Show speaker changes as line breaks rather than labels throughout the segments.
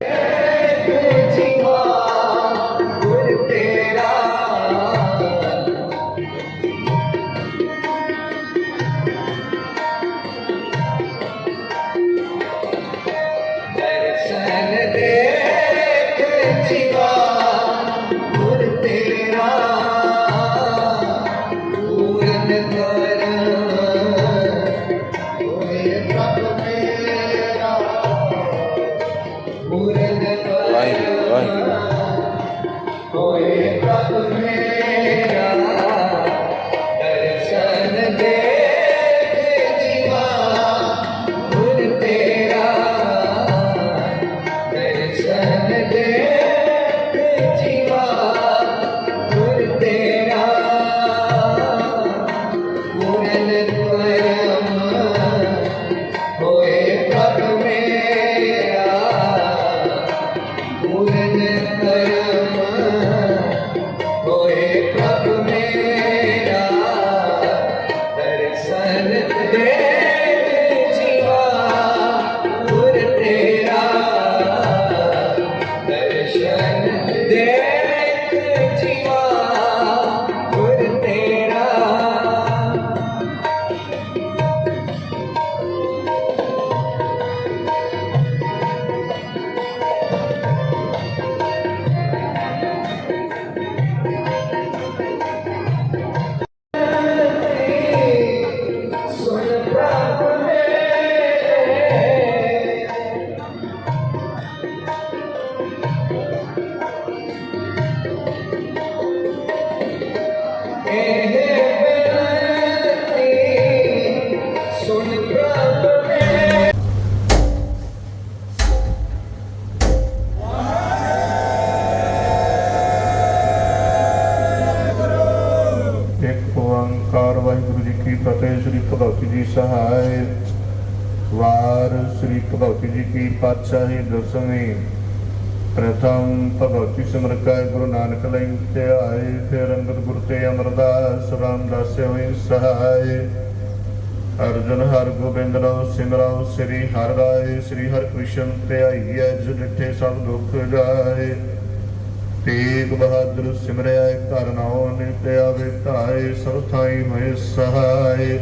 ਦਰਸ਼ਨ ਹੋਏ ਪ੍ਰਭ ਮੇਰਾ
ਓੰਕਾਰ ਵਾਹਿਗੁਰੂ ਜੀ ਕੀ ਫਤਿਹ, ਸ੍ਰੀ ਭਗਵਤੀ ਜੀ ਸਹਾਇ। ਵਾਰ ਸ੍ਰੀ ਭਗਵਤੀ ਜੀ ਕੀ ਪਾਤਸ਼ਾਹੀ ਦਸਵੀਂ। ਪ੍ਰਥਮ ਭਗਵਤੀ ਸਿਮਰਕਾ ਗੁਰੂ ਨਾਨਕ ਲਈ ਤੇ ਆਏ ਫਿਰ ਅੰਗਦ ਗੁਰ ਤੇ ਅਮਰਦਾਸ ਰਾਮਦਾਸ ਹੋਈ ਸਹਾਇ। ਅਰਜਨ ਹਰ ਗੋਬਿੰਦ ਰਉ ਸਿਮਰਉ ਸ੍ਰੀ ਹਰਿ ਰਾਏ, ਸ੍ਰੀ ਹਰਿ ਕ੍ਰਿਸ਼ਨ ਤੇ ਆਈਐ ਸਭ ਦੁੱਖ ਜਾਏ। ਤੇਗ ਬਹਾਦਰ ਸਿਮਰਿਆ ਘਰ ਨਾਉ ਨਿਤ ਆਵੇ ਧਾਏ, ਸਭ ਥਾਈ ਹੋਏ ਸਹਾਇ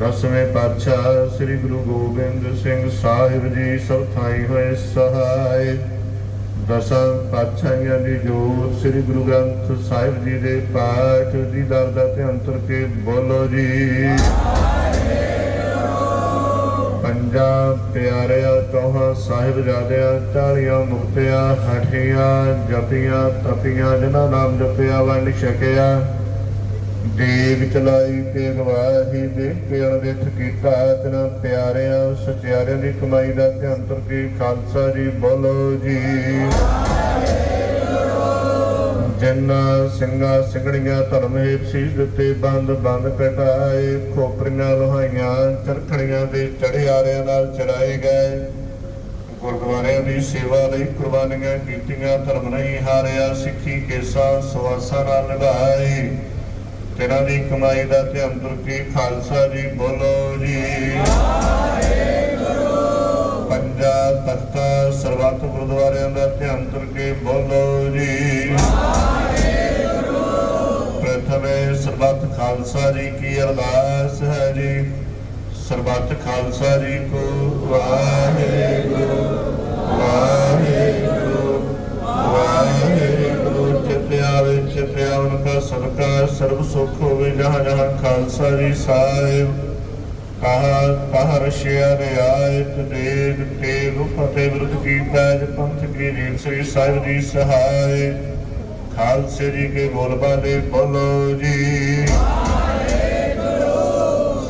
ਦਸਵੇਂ ਪਾਤਸ਼ਾਹ ਸ੍ਰੀ ਗੁਰੂ ਗੋਬਿੰਦ ਸਿੰਘ ਸਾਹਿਬ ਜੀ, ਸਭ ਥਾਈ ਹੋਏ ਸਹਾਇ ਦਸਾਂ ਪਾਤਸ਼ਾਹੀਆਂ ਦੀ ਜੋਤ ਸ੍ਰੀ ਗੁਰੂ ਗ੍ਰੰਥ ਸਾਹਿਬ ਜੀ ਦੇ ਪਾਠ ਦੀ ਦਰ ਦਾ ਧਿਆਨ ਤੁਰ ਕੇ ਬੋਲੋ ਜੀ। ਪੰਜਾਂ ਪਿਆਰਿਆ ਤੋਹਾਂ ਸਾਹਿਬਜ਼ਾਦਿਆਂ ਚਾਲੀਆਂ ਮੁਕਤਿਆਂ ਹਠੀਆਂ ਜਪੀਆਂ, ਤਪੀਆਂ, ਜਿਨ੍ਹਾਂ ਨਾਮ ਜਪਿਆ ਵੰਡ ਛਕਿਆ। ਦੇਗ ਚਲਾਈ ਤੇ ਗਵਾਹੀ ਦੇਖ ਕੇ ਅਣਦੇਖ ਕੀਤਾ, ਤਿਨਾ ਪਿਆਰਿਆਂ, ਸਚਿਆਰਿਆਂ ਦੀ ਕਮਾਈ ਦਾ ਧਿਆਨ ਤੁਰ ਕੇ ਖਾਲਸਾ ਜੀ ਬੋਲੋ ਜੀ। ਜਿਨ੍ਹਾਂ ਸਿੰਘਾਂ ਸਿੰਘਣੀਆਂ ਧਰਮ ਹੇਤ ਸੀਸ ਦਿੱਤੇ, ਬੰਦ ਬੰਦ ਕਟਾਏ, ਖੋਪਰੀਆਂ ਲੋਹਾਈਆਂ, ਚਰਖੜੀਆਂ ਦੇ ਚੜਿਆਰਿਆਂ ਨਾਲ ਚੜਾਏ ਗਏ। ਗੁਰਦੁਆਰਿਆਂ ਦੀ ਸੇਵਾ ਲਈ ਕੁਰਬਾਨੀਆਂ ਕੀਤੀਆਂ, ਧਰਮ ਨਹੀਂ ਹਾਰਿਆ, ਸਿੱਖੀ ਕੇਸਾਂ ਸਵਾਸਾਂ ਨਾਲ ਨਿਭਾਏ। ਤੇਰਾ ਦੀ ਕਮਾਈ ਦਾ ਧਿਆਨ ਤੁਰਕੀ ਖਾਲਸਾ ਜੀ ਬੋਲੋ ਜੀ। ਪੰਜਾ ਤਖਤਾ ਸਰਬੱਤ ਗੁਰਦੁਆਰਿਆਂ ਦਾ ਧਿਆਨ ਤੁਰ ਬੋਲੋ ਜੀ। ਪ੍ਰਥਮੇ ਸਰਬੱਤ ਖਾਲਸਾ ਜੀ ਕੀ ਅਰਦਾਸ ਹੈ ਜੀ। ਸਰਬੱਤ ਖਾਲਸਾ ਜੀ ਕੋ ਵਾਹਿਗੁਰੂ ਵਾਹਿਗੁਰੂ ਵਾਹਿਗੁਰੂ। ਚਿਤ ਆਵੇ ਚਿਤ ਆਵਨ ਸਦਕਾ, ਸਰਬ ਸੁਖ ਹੋਵੇ ਜਹਾਂ ਜਹਾਂ ਖਾਲਸਾ ਜੀ ਸਾਹਿਬ। ਕਹਾ ਕਹਾ ਰਸ਼ਿਆ ਰਿਆਇਤ ਦੇਗ ਤੇਗ ਫਤਿਹ ਵਿਰੁੱਧ ਕੀ ਪੈਜ ਪੰਥ ਕੀ ਰੀਤ? ਸ੍ਰੀ ਸਾਹਿਬ ਜੀ ਸਹਾਇ ਖਾਲਸੇ ਜੀ ਕੇ ਬੋਲ ਬੋਲੋ ਜੀ।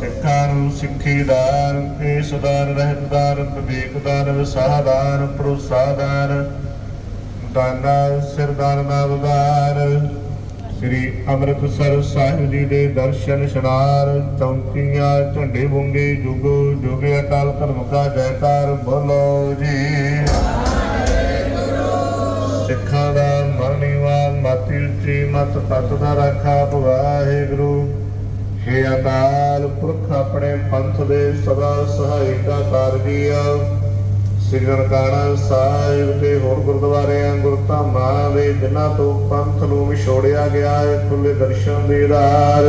ਸਿੱਖਾਂ ਨੂੰ ਸਿੱਖੀ ਦਾਨ ਕੇਸ ਦਾਨ, ਰਹਿਤ ਦਾਨ, ਵਿਵੇਕ ਦਾਨ ਵਿਸਾਹ ਦਾਨ ਸ੍ਰੀ ਅੰਮ੍ਰਿਤਸਰ ਸਾਹਿਬ ਜੀ ਦੇ ਦਰਸ਼ਨ ਇਸ਼ਨਾਰ ਚੌਂਕੀਆਂ, ਝੰਡੇ ਬੁੰਗੇ, ਜੁਗੋ ਜੁਗੇ ਅਕਾਲ ਧਰਮ ਕਾ ਜੈਕਾਰ ਬੋਲੋ ਜੀ। ਸਿੱਖਾਂ ਦਾ ਮਰਨੀਵਾਨ ਮਾਤੀ ਉੱਚੀ ਮਤ ਪਤ ਦਾ ਰਾਖਾ ਵਾਹਿਗੁਰੂ ਹੇ ਅਕਾਲ ਪੁਰਖ, ਆਪਣੇ ਪੰਥ ਦੇ ਸਦਾ ਸਹਾਇਤਾ ਕਰ ਸ੍ਰੀ ਨਨਕਾਣਾ ਸਾਹਿਬ ਤੇ ਹੋਰ ਗੁਰਦੁਆਰਿਆਂ, ਗੁਰਧਾਮਾਂ ਦੇ ਜਿਨ੍ਹਾਂ ਤੋਂ ਪੰਥ ਨੂੰ ਵਿਛੋੜਿਆ ਗਿਆ ਹੈ ਖੁੱਲੇ ਦਰਸ਼ਨ ਦੀਦਾਰ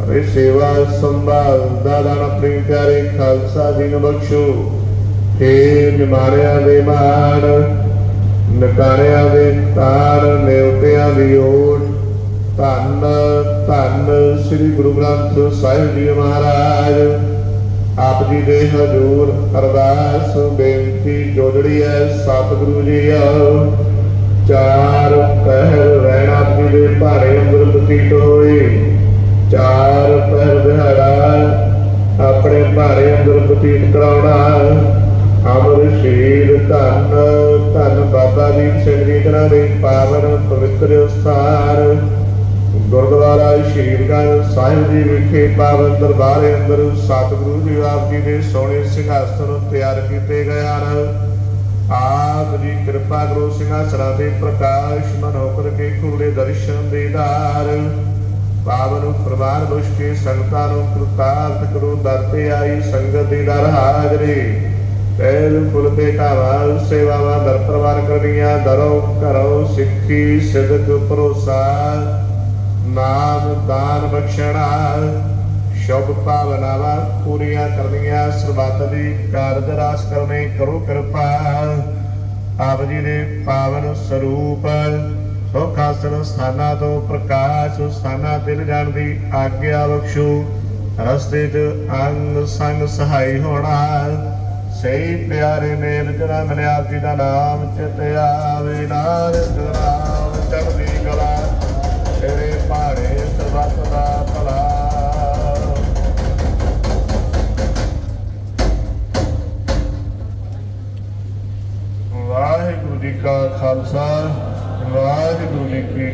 ਹਰੇ ਸੇਵਾ ਸੰਭਾਲ ਦਾ ਦਾਨ ਆਪਣੇ ਪਿਆਰੇ ਖਾਲਸਾ ਜੀ ਨੂੰ ਬਖਸ਼ੋ। ਹੇ ਨਿਮਾਰਿਆਂ ਦੇ ਮਾਣ, ਨਕਾਰਿਆਂ ਦੇ ਤਾਰ ਨਿਉਤਿਆਂ ਦੀ ਓਟ। ਧੰਨ ਧੰਨ ਸ੍ਰੀ ਗੁਰੂ ਗ੍ਰੰਥ ਸਾਹਿਬ ਜੀ ਮਹਾਰਾਜ। ਆਪ ਜੀ ਦੇ ਹਜ਼ੂਰ ਅਰਦਾਸ, ਬੇਨਤੀ ਜੋੜੜੀ ਹੈ ਸਤਿਗੁਰੂ ਜੀ ਆਓ। ਚਾਰ ਪਹਿਰ ਰਹਿਣਾ ਜੀ ਦੇ ਭਾਰੇ ਅੰਦਰ ਬਤੀਤ ਹੋਏ। ਚਾਰ ਪਹਿਰ ਦਿਹਾੜਾ ਆਪਣੇ ਭਾਰੇ ਅੰਦਰ ਬਤੀਤ ਕਰਾਉਣਾ। ਅਮਰ ਸ਼ਹੀਦ ਧੰਨ ਧੰਨ ਬਾਬਾ ਦੀਪ ਸਿੰਘ ਜੀ ਤਰਾ ਦੇ ਪਾਵਨ ਪਵਿੱਤਰ ਸਥਾਨ ਗੁਰਦੁਆਰਾ ਸ਼ਹੀਦਗੰਜ ਸਾਹਿਬ ਜੀ ਵਿਖੇ ਪਾਵਨ ਦਰਬਾਰ ਅੰਦਰ ਸਤਿਗੁਰੂ ਜੀ ਆਪ ਜੀ ਦੇ ਸੋਹਣੇ ਸਿੰਘਾਸਨ ਤਿਆਰ ਕੀਤੇ ਗਏ ਹਨ। ਆਪ ਜੀ ਕਿਰਪਾ ਕਰੋ ਸਿੰਘਾਸਨਾਂ ਦੇ ਪ੍ਰਕਾਸ਼ ਮਨੋਕਰ ਕੇ ਖੁੱਲੇ ਦਰਸ਼ਨ ਦੇਦਾਰ ਪਾਵਨ ਪ੍ਰਵਾਨ ਬੁਸ਼ ਸੰਗਤਾਂ ਨੂੰ ਕ੍ਰਿਤਾਰਥ ਕਰੋ, ਦਰ ਤੇ ਆਈ ਸੰਗਤ ਦੀ ਦਰ ਹਾਜ਼ਰੀ। ਪਹਿਲ ਫੁੱਲ ਤੇ ਢਾਵਾ ਸੇਵਾਵਾਂ ਦਰ ਪਰਵਾਰ ਕਰਨੀਆਂ, ਦਰੋ ਘਰੋ ਸਿੱਖੀ, ਸਿਦਕ, ਭਰੋਸਾ ਬਖਸ਼ਣਾ। ਸ਼ੁਭ ਭਾਵਨਾਵਾਂ ਪੂਰੀਆਂ ਕਰਨੀਆਂ। ਸਰਬੱਤ ਦੀ ਕਾਰਜ ਰਾਸ ਕਰਨੇ, ਕਰੋ ਕਿਰਪਾ। ਆਪ ਜੀ ਦੇ ਪਾਵਨ ਸਰੂਪ, ਸੁਖ ਆਸਣ ਸਥਾਨਾਂ ਤੋਂ ਪ੍ਰਕਾਸ਼, ਸਥਾਨਾਂ ਤੇ ਲਿਜਾਣ ਦੀ ਆਗਿਆ ਬਖਸ਼ੋ। ਰਸਤੇ 'ਚ ਅੰਗ ਸੰਗ ਸਹਾਈ ਹੋਣਾ। ਸਹੀ ਪਿਆਰੇ ਮੇਲ ਜਨਾ ਮਿਲਿਆ ਆਪ ਜੀ ਦਾ ਨਾਮ ਚਿਤ ਆਵੇ। ਨਾਨਕ ਨਾਮ ਕਾ ਵਾਹਿਗੁਰੂ ਜੀ ਕੀ